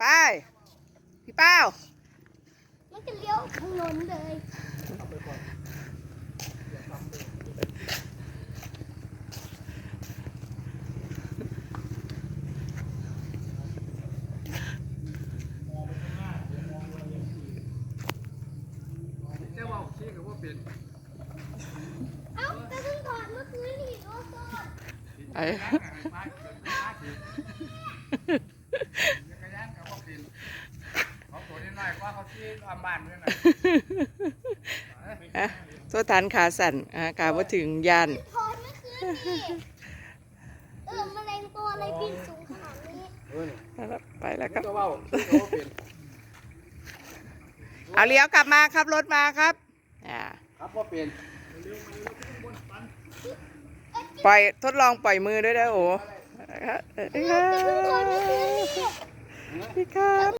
ไป พี่เป้า มันจะเลี้ยวถนนเลยเจ้าว่าชี้กับว่าเป็นเอ้าแต่เพิ่งถอดเมื่อคืนนี่โอ้โห ไอ้ จักรยานกับว่า เป็นเขาตัวนี้น้อยกว่าเขาชี้ลำบานด้วยนะอะโทษฐานขาสั่นอ่ากาว่าถึงยานถอดเมื่อคืนนี่เออแมลงตัวอะไรบินสูงขนาดนี้ไปแล้วครับเจ้าว่าชี้กับว่าเป็นเอาเลี้ยวกลับมาครับรถมาครับอ่าครับว่าเป็นปล่อยทดลองปล่อยมือด้วยนะโอ้เอ้ยแต่เพิ่งถอดเมื่อคืนนี่พี่ครับ